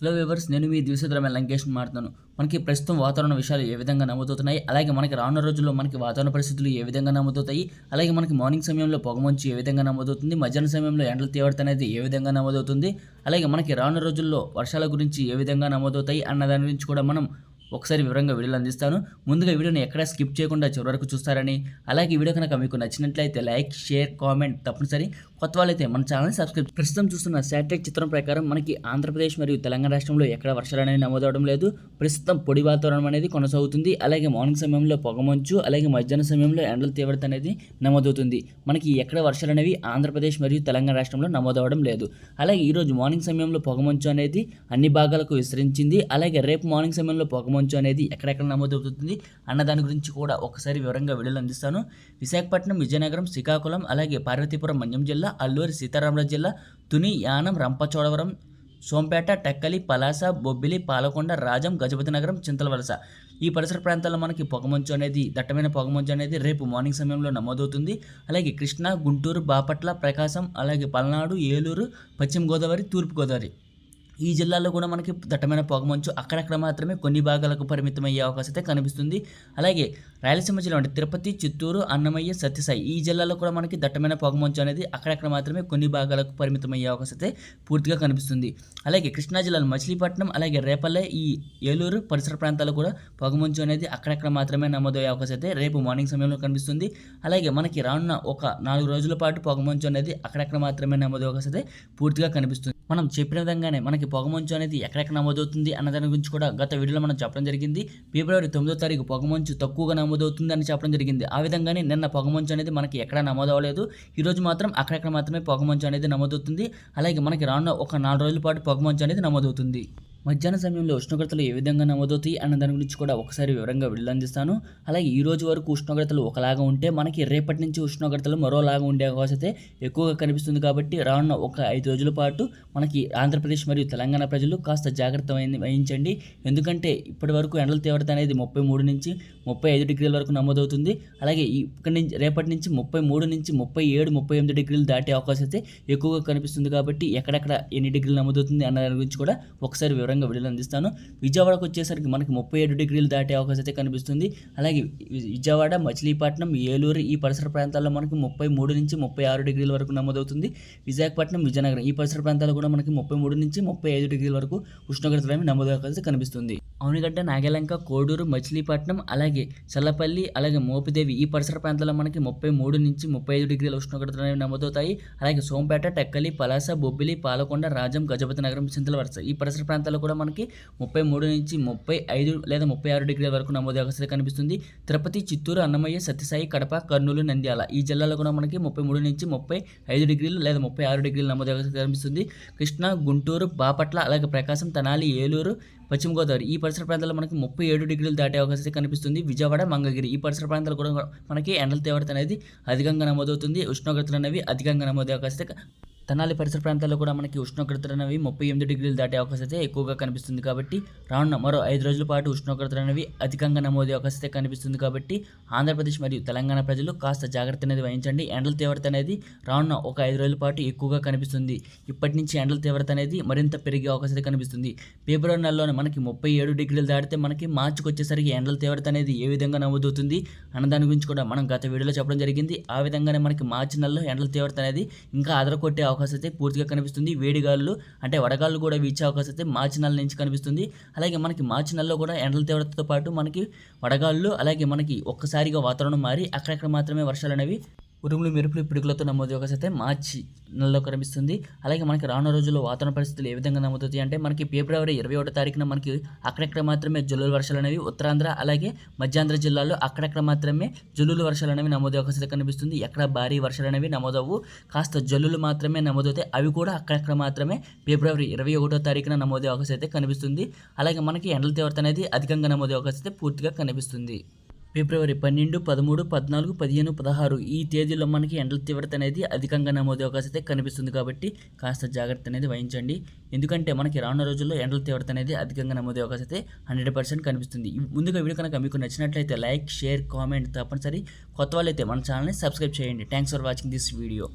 Hello viewers నేను మీ దివసద్రమైన లంకేష్ మాట్లాడుతున్నాను మనకి ప్రస్తుతం వాతావరణ విషయాలు ఏ విధంగా నమ్ముతున్నాయి అలాగే మనకి రానున్న రోజుల్లో మనకి వాతావరణ పరిస్థితులు ఏ విధంగా నమ్ముతాయి అలాగే మనకి మార్నింగ్ సమయంలో పొగమంచు ఏ విధంగా నమోదవుతుంది? మధ్యాహ్నం సమయంలో ఎండల తీవ్రత అనేది ఏ విధంగా నమోదవుతుంది? అలాగే మనకి రానున్న రోజుల్లో వర్షాల గురించి ఏ విధంగా నమోదవుతాయి? అన్న దాని గురించి కూడా మనం ఒకసారి వివరంగా వీడియోలు అందిస్తాను. ముందుగా వీడియోని ఎక్కడ స్కిప్ చేయకుండా చివరి వరకు చూస్తారని. అలాగే వీడియో కనుక మీకు నచ్చినట్లయితే లైక్ షేర్ కామెంట్ తప్పనిసరి. కొత్త వాళ్ళైతే మన ఛానల్ని సబ్స్క్రైబ్ ప్రస్తుతం చూస్తున్న శాటిలైట్ చిత్రం ప్రకారం మనకి ఆంధ్రప్రదేశ్ మరియు తెలంగాణ రాష్ట్రంలో ఎక్కడ వర్షాలు అనేవి నమోదవడం లేదు. ప్రస్తుతం పొడి వాతావరణం అనేది కొనసాగుతుంది. అలాగే మార్నింగ్ సమయంలో పొగమంచు అలాగే మధ్యాహ్నం సమయంలో ఎండల తీవ్రత అనేది నమోదవుతుంది. మనకి ఎక్కడ వర్షాలు అనేవి ఆంధ్రప్రదేశ్ మరియు తెలంగాణ రాష్ట్రంలో నమోదవడం లేదు. అలాగే ఈరోజు మార్నింగ్ సమయంలో పొగమంచు అనేది అన్ని భాగాలకు విస్తరించింది. అలాగే రేపు మార్నింగ్ సమయంలో పొగమంచు అనేది ఎక్కడెక్కడ నమోదవుతుంది అన్న దాని గురించి కూడా ఒకసారి వివరంగా వీడియోలు అందిస్తాను. విశాఖపట్నం విజయనగరం శ్రీకాకుళం అలాగే పార్వతీపురం మన్యం జిల్లా అల్లూరి సీతారామరాజు జిల్లా తుని యానం రంపచోడవరం సోంపేట టెక్కలి పలాస బొబ్బిలి పాలకొండ రాజం గజపతి నగరం చింతలవలస ఈ పరిసర ప్రాంతాల్లో మనకి పొగమంచు అనేది దట్టమైన పొగమంచు అనేది రేపు మార్నింగ్ సమయంలో నమోదవుతుంది. అలాగే కృష్ణా గుంటూరు బాపట్ల ప్రకాశం అలాగే పల్నాడు ఏలూరు పశ్చిమ గోదావరి తూర్పు గోదావరి. ఈ జిల్లాలో కూడా మనకి దట్టమైన పొగమంచు అక్కడక్కడ మాత్రమే కొన్ని భాగాలకు పరిమితం అయ్యే అవకాశం అయితే కనిపిస్తుంది. అలాగే రాయలసీమ జిల్లా అంటే తిరుపతి చిత్తూరు అన్నమయ్య సత్యసాయి ఈ జిల్లాలో కూడా మనకి దట్టమైన పొగమంచు అనేది అక్కడక్కడ మాత్రమే కొన్ని భాగాలకు పరిమితం అయ్యే అవకాశం అయితే పూర్తిగా కనిపిస్తుంది. అలాగే కృష్ణా జిల్లాలో మచిలీపట్నం అలాగే రేపల్లె ఈ ఏలూరు పరిసర ప్రాంతాల్లో కూడా పొగమంచు అనేది అక్కడక్కడ మాత్రమే నమోదయ్యే అవకాశం అయితే రేపు మార్నింగ్ సమయంలో కనిపిస్తుంది. అలాగే మనకి రానున్న ఒక నాలుగు రోజుల పాటు పొగమంచు అనేది అక్కడక్కడ మాత్రమే నమోదయ్యే అవకాశం అయితే పూర్తిగా కనిపిస్తుంది. మనం చెప్పిన విధంగానే మనకి పొగమంచు అనేది ఎక్కడెక్కడ నమోదవుతుంది అన్న దాని గురించి కూడా గత వీడియోలో మనం చెప్పడం జరిగింది. ఫిబ్రవరి తొమ్మిదో తారీఖు పొగమంచు తక్కువగా నమోదవుతుంది అని చెప్పడం జరిగింది. ఆ విధంగానే నిన్న పొగమంచు అనేది మనకి ఎక్కడ నమోదవలేదు. ఈరోజు మాత్రం అక్కడెక్కడ మాత్రమే పొగమంచు అనేది నమోదవుతుంది. అలాగే మనకి రానున్న ఒక నాలుగు రోజుల పాటు పొగమంచు అనేది నమోదవుతుంది. మధ్యాహ్న సమయంలో ఉష్ణోగ్రతలు ఏ విధంగా నమోదవుతాయి అన్న దాని గురించి కూడా ఒకసారి వివరంగా విడుదలందిస్తాను అలాగే ఈ రోజు వరకు ఉష్ణోగ్రతలు ఒకలాగా ఉంటే మనకి రేపటి నుంచి ఉష్ణోగ్రతలు మరోలాగా ఉండే అవకాశం అయితే ఎక్కువగా కనిపిస్తుంది కాబట్టి రానున్న ఒక ఐదు రోజుల పాటు మనకి ఆంధ్రప్రదేశ్ మరియు తెలంగాణ ప్రజలు కాస్త జాగ్రత్త వహించండి. ఎందుకంటే ఇప్పటి వరకు ఎండల తీవ్రత అనేది ముప్పై మూడు నుంచి ముప్పై ఐదు డిగ్రీల వరకు నమోదవుతుంది. అలాగే ఇక్కడి నుంచి రేపటి నుంచి ముప్పై మూడు నుంచి ముప్పై ఏడు ముప్పై ఎనిమిది డిగ్రీలు దాటే అవకాశం అయితే ఎక్కువగా కనిపిస్తుంది కాబట్టి ఎక్కడెక్కడ ఎన్ని డిగ్రీలు నమోదవుతుంది అన్న దాని గురించి కూడా ఒకసారి వివరంగా వీడియోలు అందిస్తాను. విజయవాడకు వచ్చేసరికి మనకి ముప్పై ఏడు డిగ్రీలు దాటే అవకాశం అయితే కనిపిస్తుంది. అలాగే విజయవాడ మచిలీపట్నం ఏలూరు ఈ పరిసర ప్రాంతాల్లో మనకి ముప్పై మూడు నుంచి ముప్పై ఆరు డిగ్రీల వరకు నమోదవుతుంది. విశాఖపట్నం విజయనగరం ఈ పరిసర ప్రాంతాల్లో కూడా మనకి ముప్పై మూడు నుంచి ముప్పై ఐదు డిగ్రీల వరకు ఉష్ణోగ్రతలు అనేవి నమోదు అవకాశం కనిపిస్తుంది. అవునిగడ్డ నాగలంక కోడూరు మచిలీపట్నం అలాగే చల్లపల్లి అలాగే మోపిదేవి ఈ పరిసర ప్రాంతాల్లో మనకి ముప్పై మూడు నుంచి ముప్పై ఐదు డిగ్రీల ఉష్ణోగ్రతలు అనేవి నమోదవుతాయి. అలాగే సోంపేట టెక్కలి పలాస బొబ్బిలి పాలకొండ రాజం గజపతి నగరం చింతల వరుస ఈ పరిసర ప్రాంతాల్లో కూడా మనకి ముప్పై మూడు నుంచి ముప్పై ఐదు లేదా ముప్పై ఆరు డిగ్రీల వరకు నమోదు అవకాశం కనిపిస్తుంది. తిరుపతి చిత్తూరు అన్నమయ్య సత్యసాయి కడప కర్నూలు నంద్యాల ఈ జిల్లాలో కూడా మనకి ముప్పై మూడు నుంచి ముప్పై ఐదు డిగ్రీలు లేదా ముప్పై ఆరు డిగ్రీలు నమోదు అవకాశం కనిపిస్తుంది. కృష్ణా గుంటూరు బాపట్ల అలాగే ప్రకాశం తెనాలి ఏలూరు పశ్చిమ గోదావరి. ఈ పరిసర ప్రాంతాల్లో మనకి ముప్పై ఏడు డిగ్రీలు దాటే అవకాశం కనిపిస్తుంది. విజయవాడ మంగగిరి. ఈ పరిసర ప్రాంతాలు కూడా మనకి ఎండల తీవ్రత అనేది అధికంగా నమోదవుతుంది. ఉష్ణోగ్రతలు అనేవి అధికంగా నమోదే అవకాశం తెనాలి పరిసర ప్రాంతాల్లో కూడా మనకి ఉష్ణోగ్రతలు అనేవి ముప్పై ఎనిమిది డిగ్రీలు దాటే అవకాశం అయితే ఎక్కువగా కనిపిస్తుంది కాబట్టి రానున్న మరో ఐదు రోజుల పాటు ఉష్ణోగ్రతలు అనేవి అధికంగా నమోదే అవకాశం అయితే కనిపిస్తుంది కాబట్టి ఆంధ్రప్రదేశ్ మరియు తెలంగాణ ప్రజలు కాస్త జాగ్రత్త అనేది వహించండి. ఎండల తీవ్రత అనేది రానున్న ఒక ఐదు రోజుల పాటు ఎక్కువగా కనిపిస్తుంది. ఇప్పటి నుంచి ఎండల తీవ్రత అనేది మరింత పెరిగే అవకాశం అయితే కనిపిస్తుంది. ఫిబ్రవరి నెలలోనే మనకి ముప్పై ఏడు డిగ్రీలు దాటితే మనకి మార్చికి వచ్చేసరికి ఎండల తీవ్రత అనేది ఏ విధంగా నమోదవుతుంది అన్న దాని గురించి కూడా మనం గత వీడియోలో చెప్పడం జరిగింది. ఆ విధంగానే మనకి మార్చి నెలలో ఎండల తీవ్రత అనేది ఇంకా అదరకొట్టే అవకాశం అయితే పూర్తిగా కనిపిస్తుంది. వేడిగాలు అంటే వడగాళ్ళు కూడా వీచే అవకాశం అయితే మార్చి నెల నుంచి కనిపిస్తుంది. అలాగే మనకి మార్చి నెలలో కూడా ఎండల తీవ్రతతో పాటు మనకి వడగాళ్ళు అలాగే మనకి ఒక్కసారిగా వాతావరణం మారి అక్కడక్కడ మాత్రమే వర్షాలు అనేవి ఉరుములు మెరుపులు పిడుగులతో నమోదు అవకాశం అయితే మార్చి నెలలో కనిపిస్తుంది. అలాగే మనకి రానున్న రోజుల్లో వాతావరణ పరిస్థితులు ఏ విధంగా నమోదవుతాయి అంటే మనకి ఫిబ్రవరి ఇరవై ఒకటో తారీఖున మనకి అక్కడక్కడ మాత్రమే జల్లుల వర్షాలు అనేవి ఉత్తరాంధ్ర అలాగే మధ్యాంధ్ర జిల్లాల్లో అక్కడక్కడ మాత్రమే జల్లుల వర్షాలు అనేవి నమోదు అవకాశం అయితే కనిపిస్తుంది. ఎక్కడ భారీ వర్షాలు అనేవి నమోదవు కాస్త జల్లులు మాత్రమే నమోదవుతాయి. అవి కూడా అక్కడక్కడ మాత్రమే ఫిబ్రవరి ఇరవై ఒకటో తారీఖున నమోదు అవకాశం అయితే కనిపిస్తుంది. అలాగే మనకి ఎండల తీవ్రత అనేది అధికంగా నమోదు అవకాశం అయితే పూర్తిగా కనిపిస్తుంది. ఫిబ్రవరి పన్నెండు పదమూడు పద్నాలుగు పదిహేను పదహారు ఈ తేదీలో మనకి ఎండల తీవ్రత అనేది అధికంగా నమోదు అవకాశం అయితే కనిపిస్తుంది కాబట్టి కాస్త జాగ్రత్త అనేది వహించండి. ఎందుకంటే మనకి రానున్న రోజుల్లో ఎండల తీవ్రత అనేది అధికంగా నమోదు అవకాశం అయితే హండ్రెడ్ పర్సెంట్ కనిపిస్తుంది. ముందుగా వీడియో కనుక మీకు నచ్చినట్లయితే లైక్ షేర్ కామెంట్ తప్పనిసరి. కొత్త వాళ్ళైతే మన ఛానల్ని సబ్స్క్రైబ్ చేయండి. Thanks for watching this video.